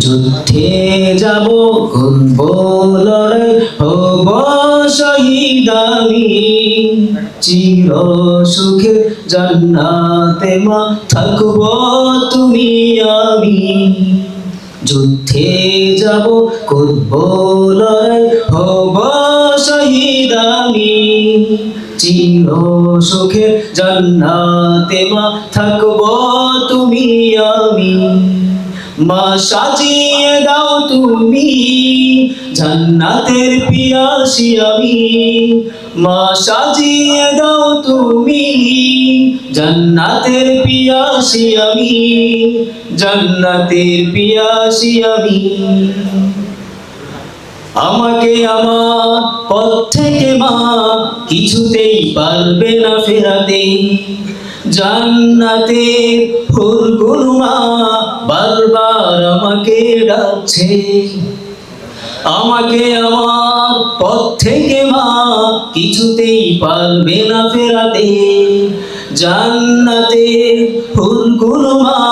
যুদ্ধে যাব করব হব শহীদ আমি চির সুখে জান্নাতে মা থাকব তুমি আমি। যুদ্ধে যাব করব লড়াই হব শহীদ আমি চির সুখে জান্নাতে মা থাকব তুমি আমি। মা সাজিয়ে দাও তুমি, জান্নাতের পিয়াসি আমি। মা সাজিয়ে দাও তুমি, জান্নাতের পিয়াসি আমি, জান্নাতের পিয়াসি আমি। আমাকে আমার পথ থেকে মা কিছুতেই পারবে না ফেরাতে। জান্নাতে ফুলগুলো মা বারবার আমাকে ডাকছে। আমাকে আমার পথ থেকে মা কিছুতেই পারবে না ফেরাতে। জান্নাতে ফুলগুলো মা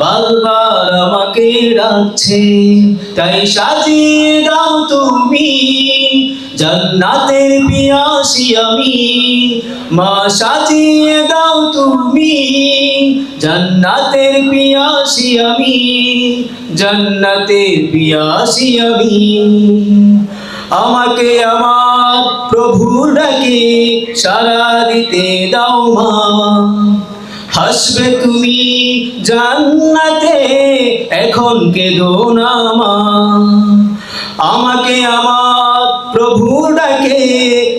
বারবার আমাকে ডাকছে। তাই সাজিয়ে দাও তুমি জান্নাতের পিয়াসি আমি। মা সাজিয়ে দাও তুমি। জান্নাতের পিয়াসি আমি। জান্নাতের পিয়াসি আমি। আমাকে আমার প্রভু ডাকে সারা দিতে দাও মা। হাসবে তুমি জান্নাতে, এখন কেঁদো না মা। আমাকে আমার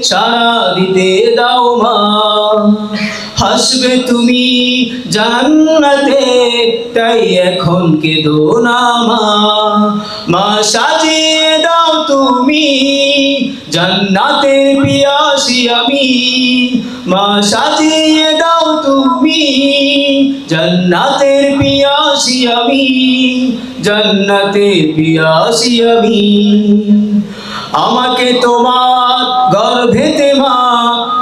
সারা দিতে দাও মা। হাসবে তুমি জান্নাতে, তাই এখন কেঁদো না মা। মা সাজিয়ে দাও তুমি জান্নাতের পিয়াসি আমি। মা সাজিয়ে দাও তুমি জান্নাতের পিয়াসি আমি। জান্নাতের পিয়াসি আমি। আমাকে তোমার গর্ভেতে মা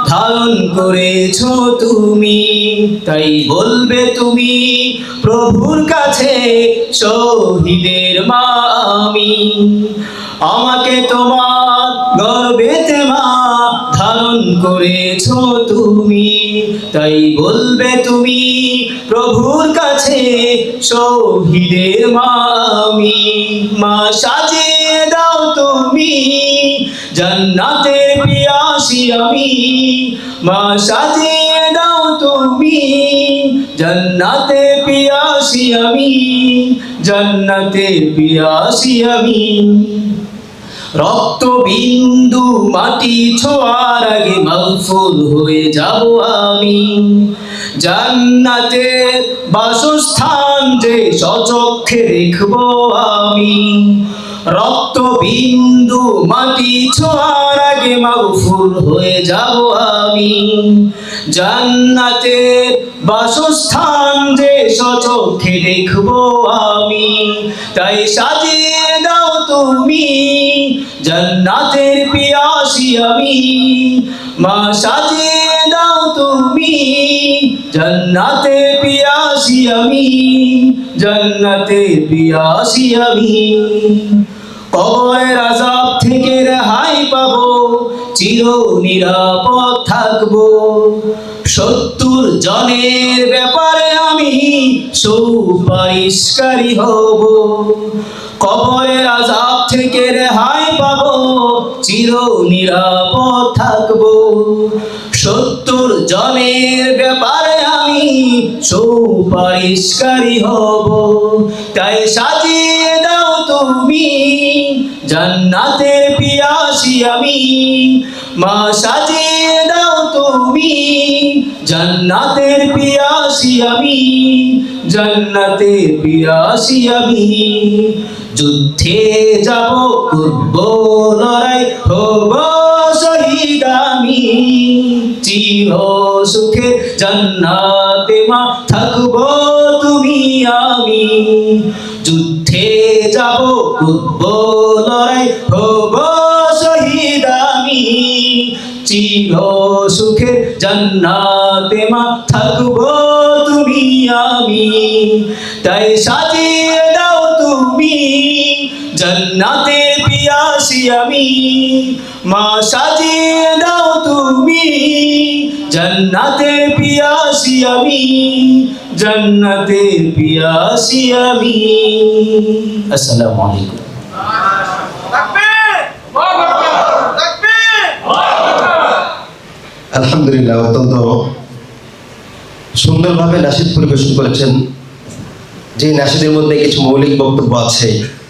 ধারণ করেছ তুমি। তাই বলবে তুমি, প্রভুর কাছে শহীদের মা আমি। আমাকে তোমার গর্ভেতে মা ধারণ করেছ তুমি। তাই বলবে তুমি, প্রভুর কাছে শহীদের মা আমি। মা সাজিয়ে দাও জান্নাতের পিয়াসি আমি। মা সাজিয়ে দাও তুমি। জান্নাতের পিয়াসি আমি। জান্নাতের পিয়াসি আমি। রক্ত বিন্দু মাটি ছোঁয়ার আগে মাগফুল হয়ে যাব আমি। জান্নাতের বাসস্থান যে সচক্ষে দেখব আমি। রক্ত বিন্দু মাটি ছোঁয়ার আগে মাগফুল হয়ে যাব আমি। জান্নাতের বাসস্থান যে সচক্ষে দেখব আমি। তাই সাজিয়ে দাও তুমি, জান্নাতের পিয়াসি আমি। মা, সাজিয়ে দাও তুমি জান্নাতের পিয়াসি আমি জান্নাতের পিয়াসি আমি। কবরের আজাব থেকে রেহাই পাবো চির নিরাপদ থাকব। সত্তর জনের ব্যাপারে আমি সুপারিশকারী হব। কবরের আজাব থেকে রেহাই পাবো চির নিরাপদ থাকব। সত্তর জনের ব্যাপারে সুপারিশকারী হব। তাই সাজিয়ে দাও তুমি, জান্নাতের পিয়াসি আমি। মা, সাজিয়ে দাও তুমি, জান্নাতের পিয়াসি আমি, জান্নাতের পিয়াসি আমি। যুদ্ধে যাব, করব, লড়াই হব শহীদ আমি। চির সুখে জান্নাতে আমি যুদ্ধে যাব উদ্ব লড়াই, হব শহীদ আমি। চির সুখে জান্নাতে মা থাকব তুমি আমি। তাই সাজিয়ে দাও তুমি জান্নাতের পিয়াসি আমি। মা সাজিয়ে দাও তুমি। জান্নাতের পিয়াসি আমি। জান্নাতের পিয়াসি আমি। আসসালামু আলাইকুম। আলহামদুলিল্লাহ, অত্যন্ত সুন্দরভাবে নাসিদ পরিবেশন করেছেন। যে নাসিদের মধ্যে কিছু মৌলিক বক্তব্য আছে।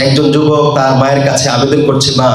একজন যুবক তার মায়ের কাছে আবেদন করছে মা